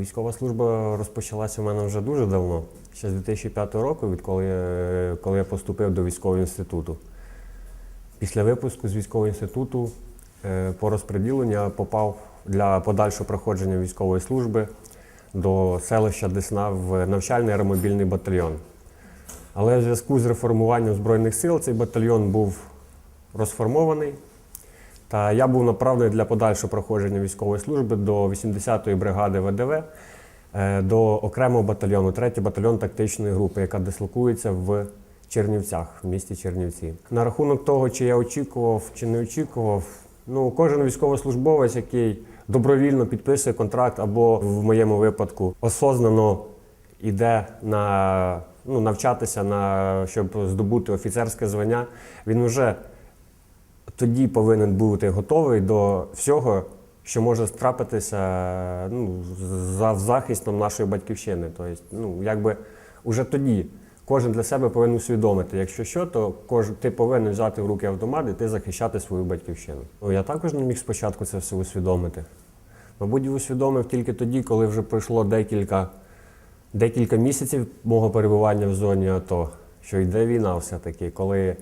Військова служба розпочалася в мене вже дуже давно, ще з 2005 року, відколи я, коли я поступив до військового інституту. Після випуску з військового інституту е, по розподіленню я попав для подальшого проходження військової служби до селища Десна в навчальний аеромобільний батальйон. Але в зв'язку з реформуванням Збройних сил цей батальйон був розформований. Та я був направлений для подальшого проходження військової служби до 80-ї бригади ВДВ, е, до окремого батальйону, 3-й батальйон тактичної групи, яка дислокується в Чернівцях, в місті Чернівці. На рахунок того, чи я очікував, чи не очікував, ну кожен військовослужбовець, який добровільно підписує контракт, або в моєму випадку осознано йде на ну, навчатися, на, щоб здобути офіцерське звання, він вже тоді повинен бути готовий до всього, що може трапитися ну, за захистом нашої батьківщини. Тобто, ну, якби уже тоді кожен для себе повинен усвідомити, якщо що, то кож, ти повинен взяти в руки автомат і ти захищати свою батьківщину. Ну, я також не міг спочатку це все усвідомити. Мабуть, усвідомив тільки тоді, коли вже пройшло декілька, декілька місяців мого перебування в зоні АТО, що йде війна все-таки, коли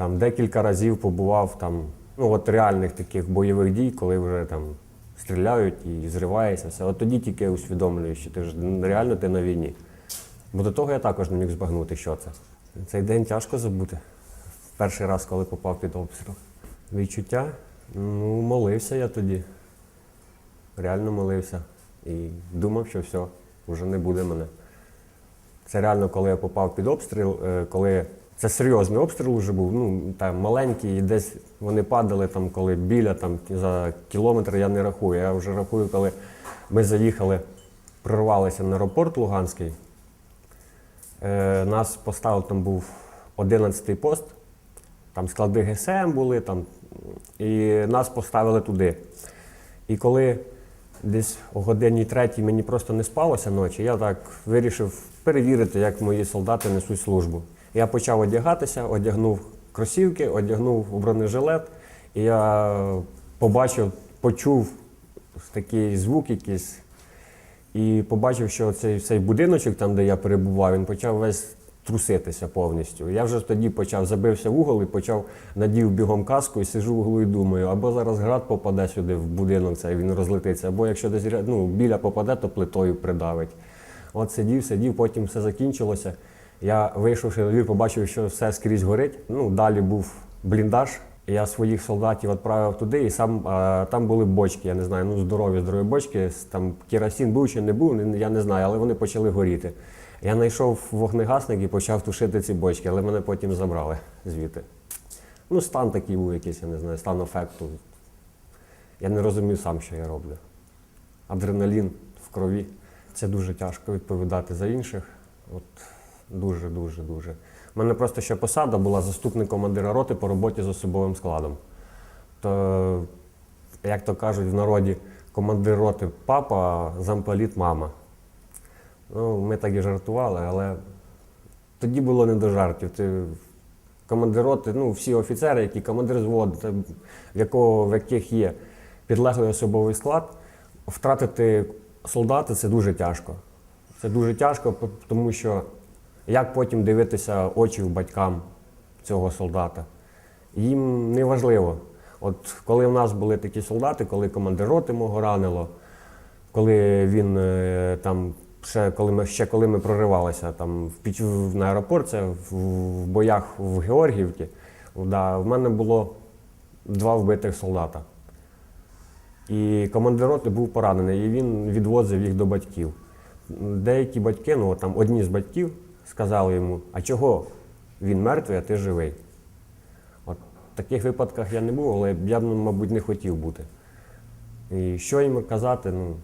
там декілька разів побував там, ну от реальних таких бойових дій, коли вже там стріляють і зривається все. От тоді тільки усвідомлюєш, що ти ж реально ти на війні. Бо до того я також не міг збагнути, що це. Цей день тяжко забути. Перший раз, коли попав під обстріл. Відчуття? Ну, молився я тоді. Реально молився. І думав, що все, вже не буде мене. Це реально, коли я попав під обстріл, е, коли це серйозний обстріл вже був, ну там маленький, і десь вони падали там, коли біля там за кілометр я не рахую. Я вже рахую, коли ми заїхали, прорвалися на аеропорт Луганський. Е, нас поставив, там був 11-й пост, там склади ГСМ були, там, і нас поставили туди. І коли десь о годині третій мені просто не спалося ночі, я так вирішив перевірити, як мої солдати несуть службу. Я почав одягатися, одягнув кросівки, одягнув бронежилет, і я побачив, почув такий звук якийсь, і побачив, що цей, цей будиночок, там, де я перебував, він почав весь труситися повністю. Я вже тоді почав забився в угол і почав надів бігом каску і сижу в углу і думаю, або зараз град попаде сюди в будинок, цей він розлетиться, або якщо десь ну, біля попаде, то плитою придавить. От сидів, сидів, потім все закінчилося. Я вийшовши на двір, побачив, що все скрізь горить. Ну, далі був бліндаж. Я своїх солдатів відправив туди, і сам а, там були бочки. Я не знаю, ну здорові, здорові бочки. Там керосин був чи не був, я не знаю, але вони почали горіти. Я знайшов вогнегасник і почав тушити ці бочки, але мене потім забрали звідти. Ну, стан такий був якийсь, я не знаю, стан ефекту. Я не розумів сам, що я роблю. Адреналін в крові. Це дуже тяжко відповідати за інших. От дуже, дуже, дуже. У мене просто ще посада була заступник командира роти по роботі з особовим складом. То, як то кажуть в народі, командир роти папа, замполіт мама. Ну, ми так і жартували, але тоді було не до жартів. Ти командир роти, ну, всі офіцери, які командир зводу, в, якого, в яких є підлеглий особовий склад, втратити солдата це дуже тяжко. Це дуже тяжко, тому що як потім дивитися очі батькам цього солдата? Їм не важливо. От коли в нас були такі солдати, коли командир роти мого ранило, коли він е, там ще коли ми ще коли ми проривалися там в піч на аеропорт, це в, в боях в Георгіївці, да, в мене було два вбитих солдата. І командир роти був поранений, і він відвозив їх до батьків. Деякі батьки, ну там одні з батьків, сказали йому, а чого він мертвий, а ти живий? От в таких випадках я не був, але я б, ну, мабуть, не хотів бути. І що їм казати, ну,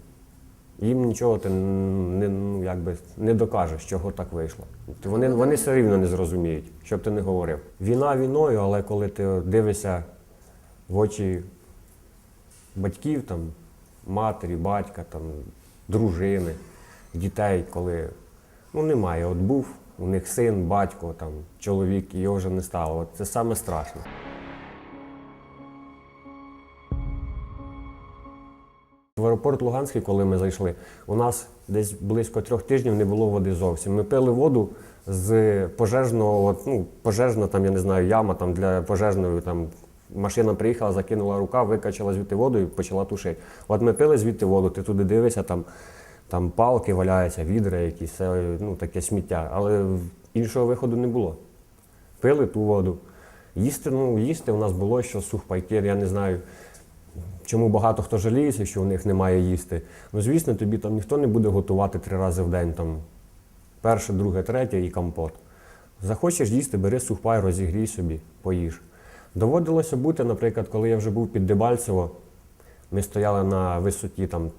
їм нічого ти не, ну, якби, не докажеш, чого так вийшло. Вони, вони все рівно не зрозуміють, що б ти не говорив. Війна війною, але коли ти дивишся в очі батьків, там, матері, батька, там, дружини, дітей, коли ну, немає. От був у них син, батько, там, чоловік, його вже не стало. От це саме страшне. В аеропорт Луганський, коли ми зайшли, у нас десь близько трьох тижнів не було води зовсім. Ми пили воду з пожежного, от, ну, пожежна, там, я не знаю, яма там для пожежної там. Машина приїхала, закинула рука, викачала звідти воду і почала тушити. От ми пили звідти воду, ти туди дивишся, там, там палки валяються, відра якісь, все, ну, таке сміття. Але іншого виходу не було. Пили ту воду. Їсти, ну, їсти у нас було що сухпайки, я не знаю, чому багато хто жаліється, що у них немає їсти. Ну, звісно, тобі там ніхто не буде готувати три рази в день, там, перше, друге, третє і компот. Захочеш їсти, бери сухпай, розігрій собі, поїж. Доводилося бути, наприклад, коли я вже був під Дебальцево, ми стояли на висоті там,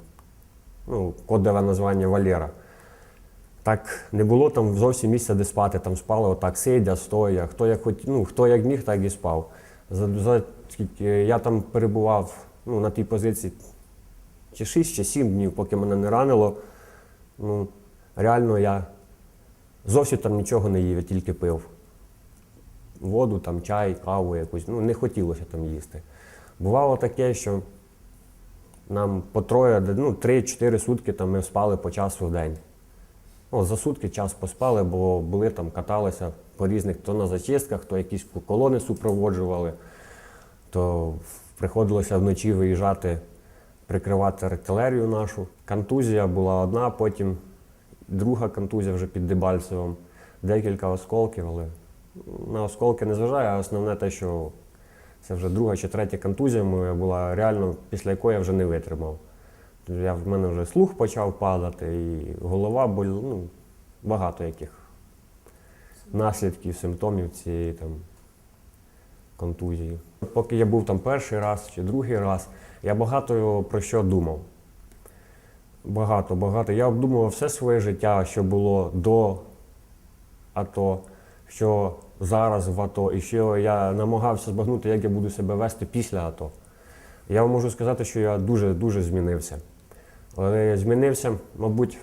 ну, кодове названня Валера. Так не було там зовсім місця, де спати. Там спали отак, сидя, стоя. Хто як ну, хто як міг, так і спав. За, за я там перебував ну, на тій позиції чи 6, чи 7 днів, поки мене не ранило. Ну, реально я зовсім там нічого не їв, я тільки пив. Воду, там, чай, каву якусь. Ну, не хотілося там їсти. Бувало таке, що нам по троє, ну, 3-4 сутки там ми спали по часу в день. Ну, за сутки час поспали, бо були там, каталися по різних, то на зачистках, то якісь колони супроводжували, то приходилося вночі виїжджати, прикривати артилерію нашу. Контузія була одна, потім друга контузія вже під Дебальцевом, декілька осколків, але на осколки не зважаю, а основне те, що це вже друга чи третя контузія моя була реально, після якої я вже не витримав. Я, в мене вже слух почав падати, і голова боль, ну, багато яких наслідків, симптомів цієї там контузії. Поки я був там перший раз чи другий раз, я багато про що думав. Багато, багато. Я обдумував все своє життя, що було до АТО, що зараз в АТО, і що я намагався збагнути, як я буду себе вести після АТО. Я вам можу сказати, що я дуже-дуже змінився. Але змінився, мабуть,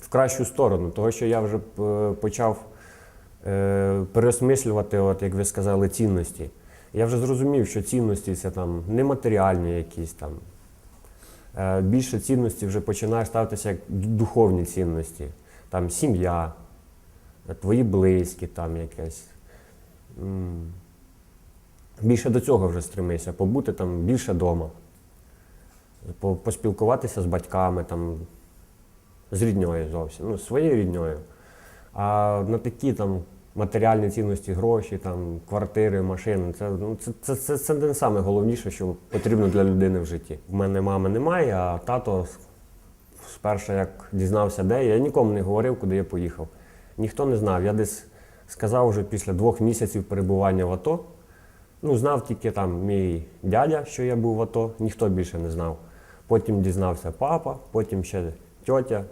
в кращу сторону, того, що я вже е, почав е, переосмислювати, от, як ви сказали, цінності. Я вже зрозумів, що цінності це там нематеріальні якісь там. Е, Більше цінності вже починає ставитися як духовні цінності. Там сім'я, твої близькі, там якесь. Більше до цього вже стремися, побути там більше вдома поспілкуватися з батьками, там, з рідньою зовсім, ну, своєю рідньою. А на такі там матеріальні цінності, гроші, там, квартири, машини, це, ну, це, це, це, це не саме головніше, що потрібно для людини в житті. У мене мами немає, а тато спершу, як дізнався, де я нікому не говорив, куди я поїхав. Ніхто не знав. Я десь сказав вже після двох місяців перебування в АТО. Ну, знав тільки там мій дядя, що я був в АТО, ніхто більше не знав. Потім дізнався папа, потім ще тьотя.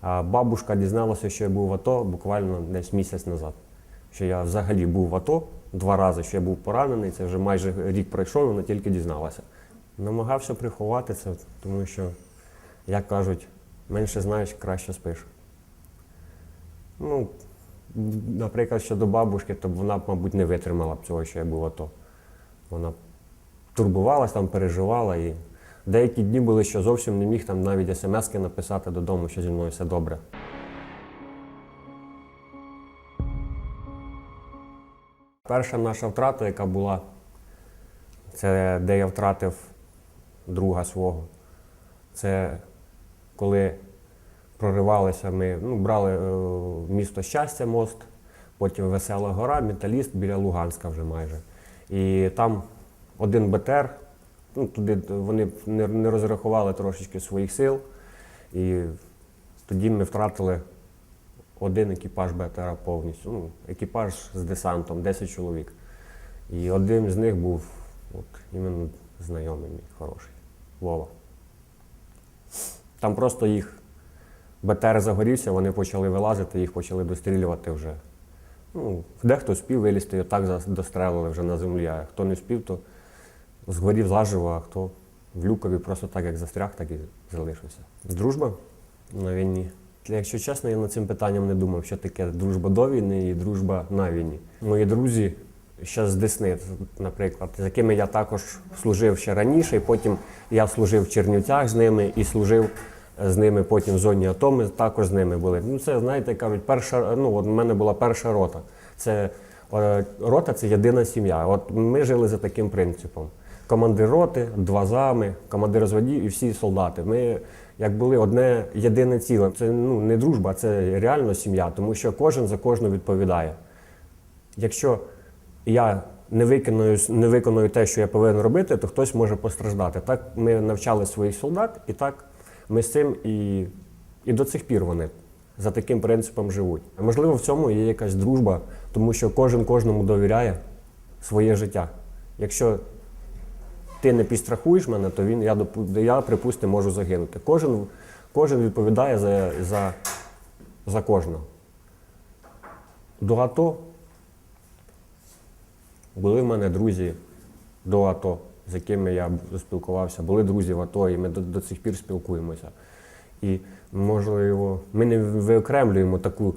А бабушка дізналася, що я був в АТО буквально десь місяць назад. Що я взагалі був в АТО два рази, що я був поранений, це вже майже рік пройшов, вона тільки дізналася. Намагався приховати це, тому що, як кажуть, менше знаєш, краще спиш. Ну, наприклад, щодо бабушки, то вона б, мабуть, не витримала б цього, що я був в АТО. Вона турбувалась, там, переживала. І деякі дні були, що зовсім не міг там навіть смски написати додому, що зі мною все добре. Перша наша втрата, яка була, це де я втратив друга свого. Це коли проривалися, ми ну, брали е, місто щастя, мост, потім Весела гора, металіст біля Луганська вже майже. І там один БТР, ну, туди вони не, розрахували трошечки своїх сил. І тоді ми втратили один екіпаж БТРа повністю. Ну, екіпаж з десантом, 10 чоловік. І один з них був от, іменно знайомий мій хороший, Вова. Там просто їх БТР загорівся, вони почали вилазити, їх почали дострілювати вже. Ну, дехто спів вилізти, так дострелили вже на землі, а хто не спів, то згорів заживо, а хто в люкові просто так, як застряг, так і залишився. Дружба на війні. Якщо чесно, я над цим питанням не думав, що таке дружба до війни і дружба на війні. Мої друзі ще з Десни, наприклад, з якими я також служив ще раніше, і потім я служив в Чернівцях з ними і служив з ними потім в зоні АТО, ми також з ними були. Ну, це, знаєте, кажуть, перша, ну, от у мене була перша рота. Це е, рота це єдина сім'я. От ми жили за таким принципом. Командир роти, два зами, командир зводів і всі солдати. Ми як були одне єдине ціле. Це ну, не дружба, це реально сім'я, тому що кожен за кожного відповідає. Якщо я не виконую, не виконую те, що я повинен робити, то хтось може постраждати. Так ми навчали своїх солдат, і так ми з цим і, і до цих пір вони за таким принципом живуть. Можливо, в цьому є якась дружба, тому що кожен кожному довіряє своє життя. Якщо ти не підстрахуєш мене, то він, я, я припустимо, можу загинути. Кожен, кожен відповідає за, за, за кожного. До АТО були в мене друзі до АТО, з якими я спілкувався. Були друзі в АТО, і ми до, до цих пір спілкуємося. І, можливо, ми не виокремлюємо таку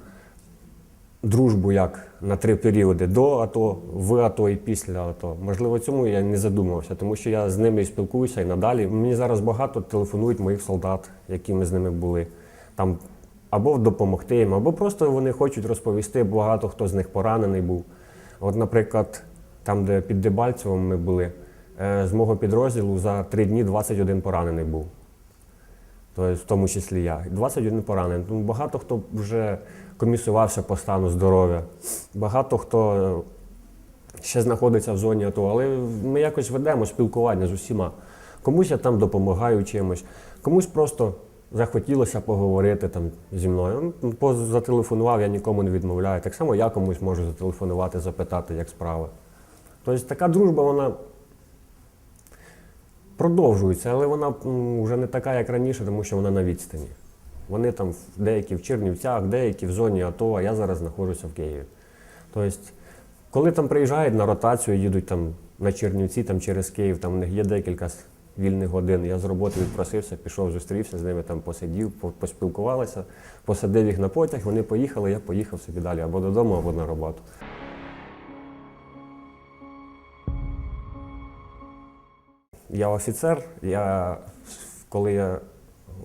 дружбу, як на три періоди до АТО, в АТО і після АТО. Можливо, цьому я не задумався, тому що я з ними спілкуюся і надалі. Мені зараз багато телефонують моїх солдат, які ми з ними були. Там або допомогти їм, або просто вони хочуть розповісти. Багато хто з них поранений був. От, наприклад, там, де під Дебальцевом ми були, з мого підрозділу за три дні 21 поранений був. Тобто, в тому числі я. 21 поранений. Тому багато хто вже комісувався по стану здоров'я, багато хто е, ще знаходиться в зоні АТО, але ми якось ведемо спілкування з усіма. Комусь я там допомагаю чимось, комусь просто захотілося поговорити там зі мною. Ну, Зателефонував, я нікому не відмовляю. Так само я комусь можу зателефонувати, запитати, як справи. Тобто така дружба, вона продовжується, але вона вже не така, як раніше, тому що вона на відстані. Вони там деякі в Чернівцях, деякі в зоні АТО, а я зараз знаходжуся в Києві. Тобто, коли там приїжджають на ротацію, їдуть там на Чернівці, там через Київ, там у них є декілька вільних годин. Я з роботи відпросився, пішов, зустрівся з ними, там посидів, по- поспілкувалися, посадив їх на потяг, вони поїхали, я поїхав собі далі або додому, або на роботу. Я офіцер. Я, коли я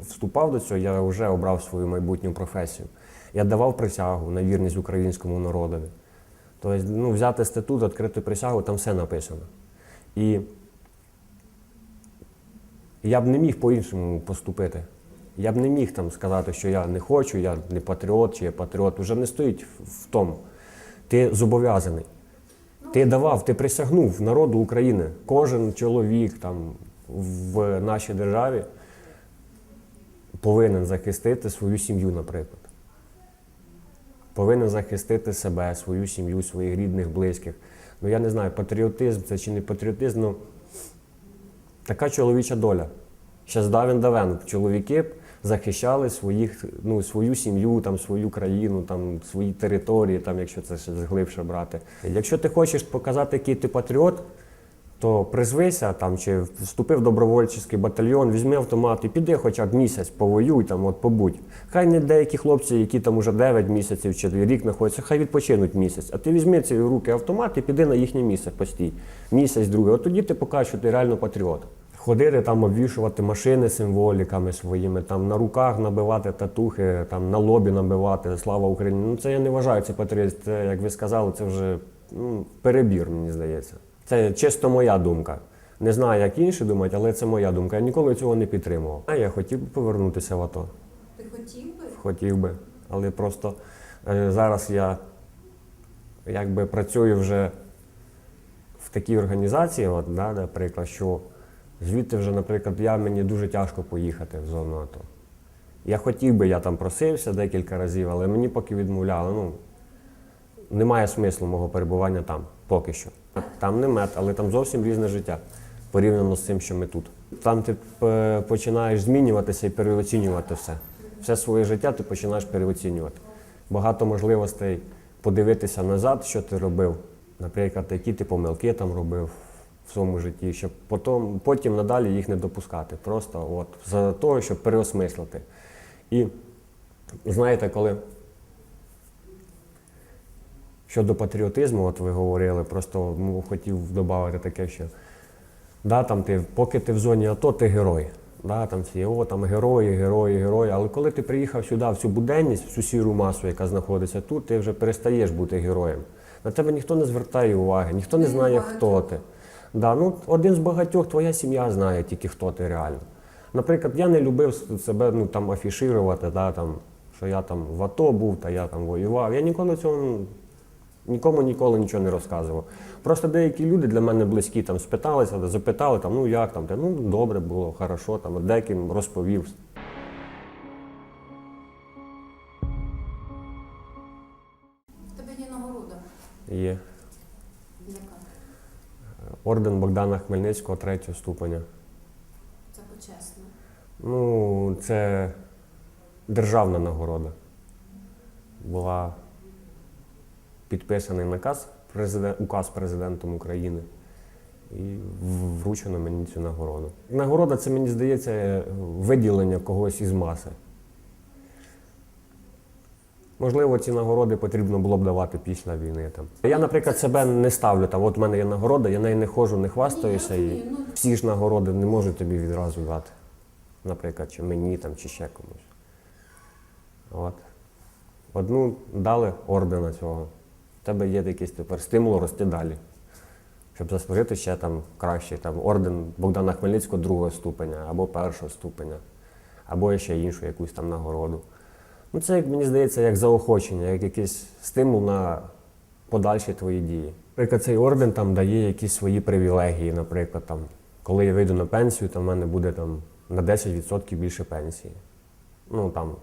вступав до цього, я вже обрав свою майбутню професію. Я давав присягу на вірність українському народові. Тобто, ну, взяти статут, відкрити присягу, там все написано. І я б не міг по-іншому поступити. Я б не міг там сказати, що я не хочу, я не патріот чи я патріот. Уже не стоїть в- тому. Ти зобов'язаний. Ти давав, ти присягнув народу України. Кожен чоловік там в нашій державі повинен захистити свою сім'ю, наприклад. Повинен захистити себе, свою сім'ю, своїх рідних, близьких. Ну я не знаю, патріотизм це чи не патріотизм, ну така чоловіча доля. Ще з давен давен чоловіки захищали своїх, ну, свою сім'ю, там, свою країну, там, свої території, там, якщо це ще глибше брати. Якщо ти хочеш показати, який ти патріот, то призвися там, чи вступи в добровольчий батальйон, візьми автомат і піди хоча б місяць, повоюй там, от побудь. Хай не деякі хлопці, які там уже 9 місяців чи рік знаходяться, хай відпочинуть місяць. А ти візьми ці руки автомат і піди на їхнє місце постій. Місяць, другий. От тоді ти покажеш, що ти реально патріот. Ходити там, обвішувати машини символіками своїми, там на руках набивати татухи, там на лобі набивати Слава Україні. Ну це я не вважаю це патріот. Це, як ви сказали, це вже ну, перебір, мені здається. Це чисто моя думка. Не знаю, як інші думають, але це моя думка. Я ніколи цього не підтримував. А я хотів би повернутися в АТО. Ти хотів би? Хотів би. Але просто е, зараз я якби працюю вже в такій організації, от, да, наприклад, що звідти вже, наприклад, я, мені дуже тяжко поїхати в зону АТО. Я хотів би, я там просився декілька разів, але мені поки відмовляли. Ну, немає смислу мого перебування там поки що. Там не мед, але там зовсім різне життя порівняно з тим, що ми тут. Там ти е, починаєш змінюватися і переоцінювати все. Все своє життя ти починаєш переоцінювати. Багато можливостей подивитися назад, що ти робив, наприклад, які ти помилки там робив в своєму житті, щоб потім, потім надалі їх не допускати. Просто от, за того, щоб переосмислити. І знаєте, коли щодо патріотизму, от ви говорили, просто ну, хотів додати таке, що да, там ти, поки ти в зоні АТО, ти герой. Да, там всі, о, там герої, герої, герої. Але коли ти приїхав сюди, в цю буденність, в цю сіру масу, яка знаходиться тут, ти вже перестаєш бути героєм. На тебе ніхто не звертає уваги, ніхто не знає, хто ти. Да, ну, один з багатьох, твоя сім'я знає тільки, хто ти реально. Наприклад, я не любив себе ну, там, афішувати, да, там, що я там в АТО був, та я там воював. Я ніколи цього ну, нікому ніколи нічого не розказував. Просто деякі люди для мене близькі там спиталися, запитали, там, ну як там, Та, ну добре було, хорошо, там, деяким розповів. Тебе є нагорода. Є? Орден Богдана Хмельницького третього ступеня. Це почесно. Ну, це державна нагорода. Була підписаний наказ, президент, указ президентом України. І вручено мені цю нагороду. Нагорода це, мені здається, виділення когось із маси. Можливо, ці нагороди потрібно було б давати після війни. Там. Я, наприклад, себе не ставлю. Там, от в мене є нагорода, я нею не ходжу, не хвастаюся. І ну. всі ж нагороди не можуть тобі відразу дати. Наприклад, чи мені, там, чи ще комусь. От. Одну дали ордена цього. В тебе є якийсь тепер стимул рости далі. Щоб заслужити ще там краще, там орден Богдана Хмельницького другого ступеня, або першого ступеня, або ще іншу якусь там нагороду. Ну, це, як мені здається, як заохочення, як якийсь стимул на подальші твої дії. Наприклад, цей орден там дає якісь свої привілегії. Наприклад, там, коли я вийду на пенсію, то в мене буде там на 10% більше пенсії. Ну там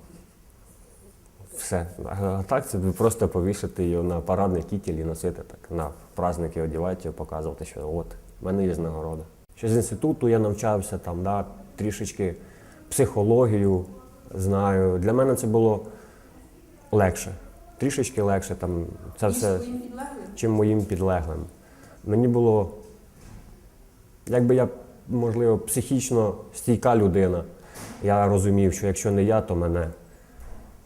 все. А так це просто повішати його на парадний кітель і носити так на праздники одягати і показувати, що от, в мене є нагорода. Ще з інституту я навчався там, да, трішечки психологію знаю. Для мене це було легше. Трішечки легше там це І все своїм підлеглим? чим моїм підлеглим. Мені було, якби я, можливо, психічно стійка людина. Я розумів, що якщо не я, то мене.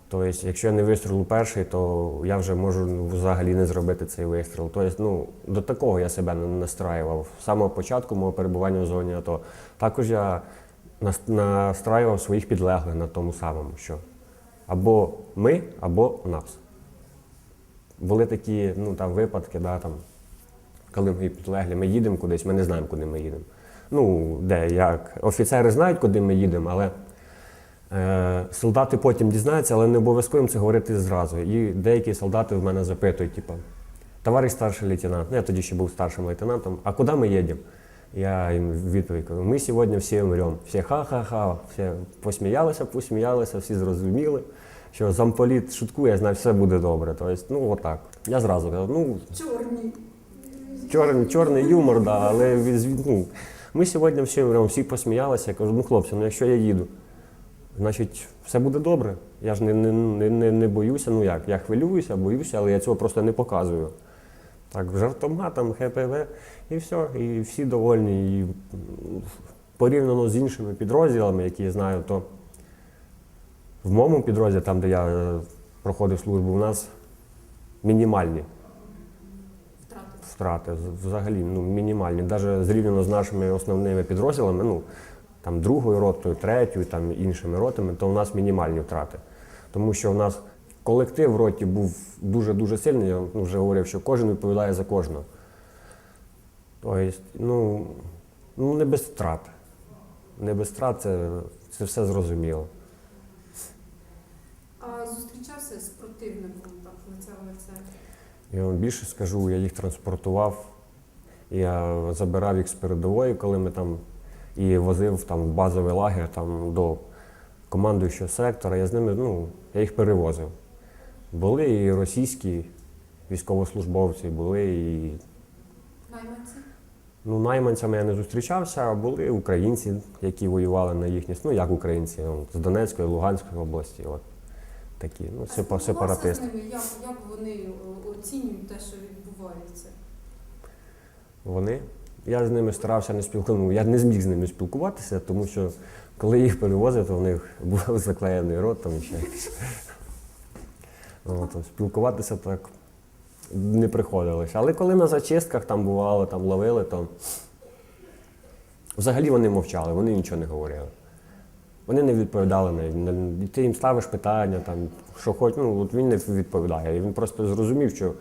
Тобто, якщо я не вистрілю перший, то я вже можу ну, взагалі не зробити цей вистріл. Тобто, ну, до такого я себе не настраював. З самого початку мого перебування в зоні АТО. Також я настраював своїх підлеглих на тому самому, що або ми, або нас. Були такі ну, там, випадки, да, там, коли ми підлеглі, ми їдемо кудись, ми не знаємо, куди ми їдемо. Ну, де, як. Офіцери знають, куди ми їдемо, але е, солдати потім дізнаються, але не обов'язково їм це говорити зразу. І деякі солдати в мене запитують, типу, товариш старший лейтенант, ну, я тоді ще був старшим лейтенантом, а куди ми їдемо? Я їм відповідь кажу, ми сьогодні всі умремо. Всі ха-ха-ха, всі посміялися, посміялися, всі зрозуміли, що замполіт шуткує, значить все буде добре. Тобто, ну отак. Я зразу кажу, ну Чорні. чорний, чорний юмор, да, але ну, ми сьогодні всі умремо, всі посміялися. Я кажу, ну хлопці, ну якщо я їду, значить все буде добре. Я ж не, не, не, не, не боюся, ну як, я хвилююся, боюся, але я цього просто не показую. Так, жартома, там, ХПВ, і все, і всі довольні. І порівняно з іншими підрозділами, які я знаю, то в моєму підрозділі, там, де я е, проходив службу, у нас мінімальні Втрати. втрати взагалі ну, мінімальні. Навіть зрівняно з нашими основними підрозділами, ну там другою ротою, третьою, там іншими ротами, то у нас мінімальні втрати. Тому що у нас колектив в роті був дуже-дуже сильний, я ну, вже говорив, що кожен відповідає за кожного. Тобто, ну, ну не без втрат. Не без втрат це, це все зрозуміло. А зустрічався з противником так, лице в лице? Я вам більше скажу, я їх транспортував, я забирав їх з передової, коли ми там і возив там в базовий лагер там, до командуючого сектора. Я з ними, ну, я їх перевозив. Були і російські військовослужбовці, були і Найманці? ну, найманцями я не зустрічався, а були українці, які воювали на їхній, ну як українці, ну, з Донецької, Луганської області. От такі, ну, А спілкувався сепаратисти. ними, як, як вони оцінюють те, що відбувається? Вони. Я з ними старався не спілкуватися. Я не зміг з ними спілкуватися, тому що коли їх перевозив, то в них був заклеєний рот там і ще. якось. От, спілкуватися так не приходилось. Але коли на зачистках там бувало, там ловили, то взагалі вони мовчали, вони нічого не говорили. Вони не відповідали на, на ти їм ставиш питання, там, що хоч, ну от він не відповідає. Він просто зрозумів, що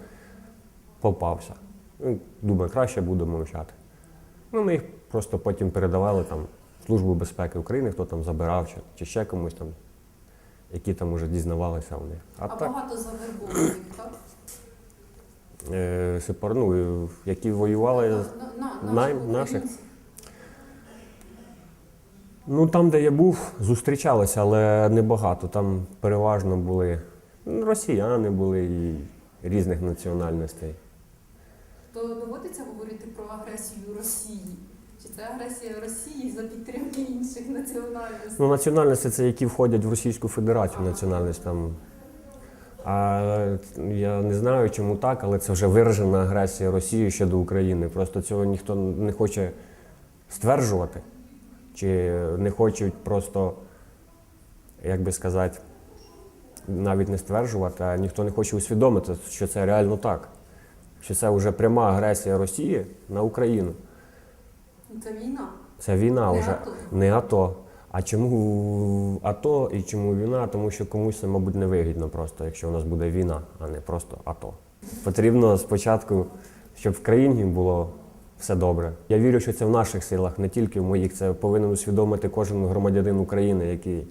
попався. Ну, думаю, краще буду мовчати. Ну, ми їх просто потім передавали там Службу безпеки України, хто там забирав, чи, чи ще комусь там, які там уже дізнавалися вони. А, А, так, багато завербованих, так? е, сепар, ну, які воювали. На, на, най- наших наших? Ну там, де я був, зустрічалися, але небагато. Там переважно були ну, росіяни були і різних національностей. То доводиться говорити про агресію Росії? Чи це агресія Росії за підтримки інших національностей? Ну, національності це які входять в Російську Федерацію національність там. А я не знаю, чому так, але це вже виражена агресія Росії щодо України. Просто цього ніхто не хоче стверджувати, чи не хочуть просто, як би сказати, навіть не стверджувати, а ніхто не хоче усвідомити, що це реально так. Що це вже пряма агресія Росії на Україну. Це війна. Це війна Не вже АТО. не АТО. А чому АТО і чому війна? Тому що комусь це, мабуть, не вигідно просто, якщо у нас буде війна, а не просто АТО. Потрібно спочатку, щоб в країні було все добре. Я вірю, що це в наших силах, не тільки в моїх. Це повинен усвідомити кожен громадянин України, який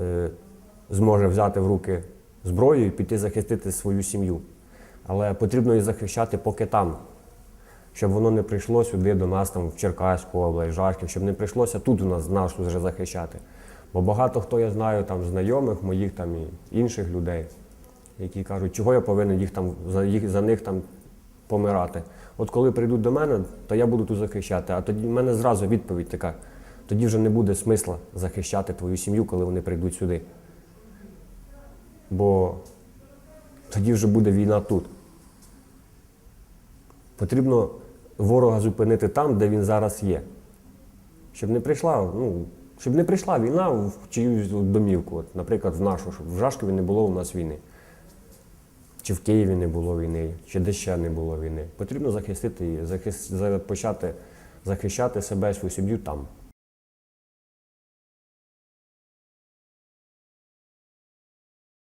е, зможе взяти в руки зброю і піти захистити свою сім'ю. Але потрібно її захищати поки там, щоб воно не прийшло сюди до нас, там в Черкаську область, Жарків, щоб не прийшлося тут у нас нас вже захищати. Бо багато хто я знаю там знайомих, моїх там і інших людей, які кажуть, чого я повинен їх там за їх за них там помирати. От коли прийдуть до мене, то я буду тут захищати. А тоді в мене зразу відповідь така: тоді вже не буде смисла захищати твою сім'ю, коли вони прийдуть сюди. Бо тоді вже буде війна тут. Потрібно ворога зупинити там, де він зараз є. Щоб не прийшла, ну, щоб не прийшла війна в чиюсь домівку. От, наприклад, в нашу, щоб в Жашкові не було у нас війни. Чи в Києві не було війни, чи де ще не було війни. Потрібно захистити її, захист, почати захищати себе, свою сім'ю там.